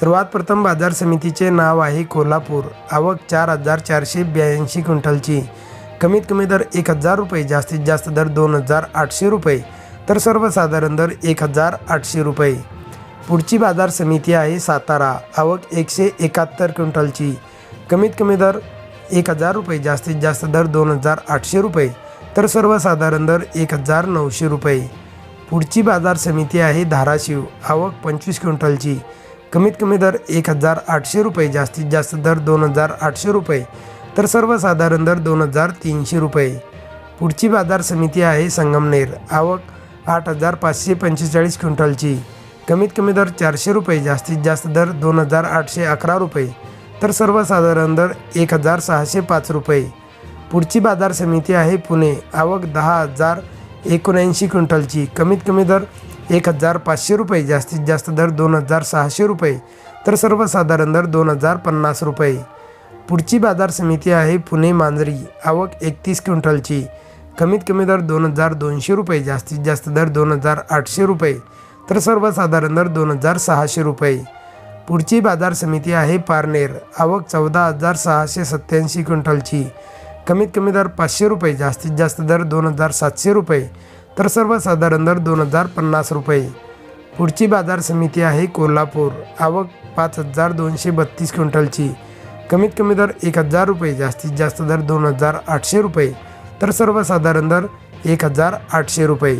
सर्वात प्रथम बाजार समितीचे नाव आहे कोल्हापूर. आवक चार हजार चारशे ब्याऐंशी क्विंटलची. कमीत कमी दर एक हजार रुपये जास्तीत जास्त दर दोन हजार आठशे रुपये तर सर्वसाधारण दर एक हजार आठशे रुपये. पुढची बाजार समिती आहे सातारा. आवक एकशे एकाहत्तर क्विंटलची. कमीत कमी दर एक हजार रुपये जास्तीत जास्त दर दोन हजार आठशे रुपये तर सर्वसाधारण दर एक हजार नऊशे रुपये. पुढची बाजार समिती आहे धाराशिव. आवक पंचवीस क्विंटलची. कमीत कमी दर एक हजार आठशे रुपये जास्तीत जास्त दर दोन हजार आठशे रुपये तर सर्वसाधारण दर दोन हजार तीनशे रुपये. पुढची बाजार समिती आहे संगमनेर आवक आठ हजार पाचशे पंचेचाळीस क्विंटलची. कमीत कमी दर चारशे रुपये जास्तीत जास्त दर दोन हजार आठशे अकरा रुपये तर सर्वसाधारण दर एक हजार सहाशे पाच रुपये. पुढची बाजार समिती आहे पुणे आवक दहा हजार एकोणऐंशी क्विंटलची. कमीत कमी दर एक हजार पाचशे रुपये जास्तीत जास्त दर दोन हजार सहाशे रुपये तर सर्वसाधारण दर दोन हजार पन्नास रुपये. पुढची बाजार समिती आहे पुणे मांजरी आवक एकतीस क्विंटलची. कमीत कमी दर दोन हजार दोनशे रुपये जास्तीत जास्त दर दोन हजार आठशे रुपये तर सर्वसाधारण दर दोन हजार सहाशे रुपये. पुढची बाजार समिती आहे पारनेर आवक चौदा हजार सहाशे सत्त्याऐंशी क्विंटलची. कमीत कमी दर पाचशे रुपये जास्तीत जास्त दर दोन हजार सातशे रुपये तर सर्वसाधारण दर दोन हजार पन्नास रुपये. पुढची बाजार समिती आहे कोल्हापूर. आवक पाच हजार दोनशे बत्तीस क्विंटलची. कमीत कमी दर एक हजार रुपये जास्तीत जास्त दर दोन हजार आठशे रुपये. तर सर्वसाधारण दर एक हजार आठशे रुपये.